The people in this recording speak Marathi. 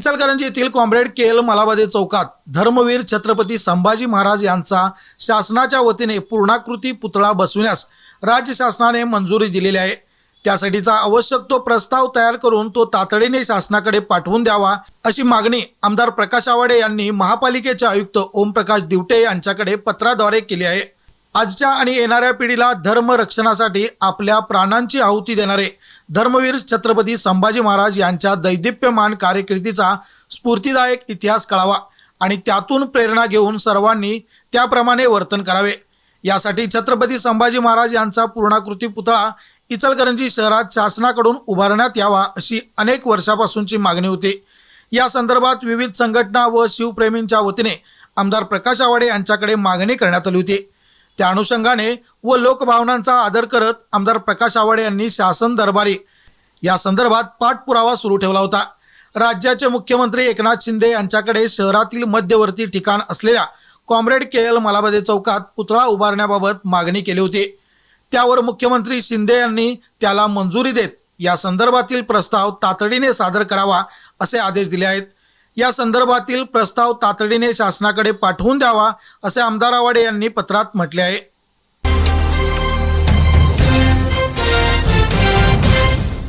इचलकरंजी येथील कॉम्रेड के एल मलाबादे चौकात धर्मवीर छत्रपती संभाजी महाराज यांचा शासनाच्या वतीने पूर्णाकृती पुतळा बसविण्यास राज्य शासनाने मंजुरी दिलेली आहे. त्यासाठीचा आवश्यक तो प्रस्ताव तयार करून तो तातडीने शासनाकडे पाठवून द्यावा अशी मागणी आमदार प्रकाश आवाडे यांनी महापालिकेचे आयुक्त ओमप्रकाश दिवटे यांच्याकडे पत्राद्वारे केली आहे. आजच्या आणि येणाऱ्या पिढीला धर्म रक्षणासाठी आपल्या प्राणांची आहुती देणारे धर्मवीर छत्रपती संभाजी महाराज यांच्या दैदिप्यमान कार्यकिर्दीचा स्फूर्तिदायक इतिहास कळावा आणि त्यातून प्रेरणा घेऊन सर्वांनी त्याप्रमाणे वर्तन करावे. यासाठी छत्रपती संभाजी महाराज यांचा पूर्णाकृती पुतळा इचलकरंजी शहरात शासनाकडून उभारण्यात यावा अशी अनेक वर्षापासूनची मागणी होती. या संदर्भात विविध संघटना व शिवप्रेमींच्या वतीने आमदार प्रकाश आवाडे यांच्याकडे मागणी करण्यात आली होती. त्या अनुषंगाने व लोकभावनांचा आदर करत आमदार प्रकाश आवाडे यांनी शासन दरबारी या संदर्भात पाठपुरावा सुरू ठेवला होता. राज्याचे मुख्यमंत्री एकनाथ शिंदे यांच्याकडे शहरातील मध्यवर्ती ठिकाण असलेल्या कॉम्रेड के एल मलाबादे चौकात पुतळा उभारण्याबाबत मागणी केली होती. त्यावर मुख्यमंत्री शिंदे यांनी त्याला मंजुरी देत या संदर्भातील प्रस्ताव तातडीने सादर करावा असे आदेश दिले आहेत. या संदर्भातील प्रस्ताव तातडीने शासनाकडे पाठवून द्यावा असे आमदार आवाडे यांनी पत्रात म्हटले आहे.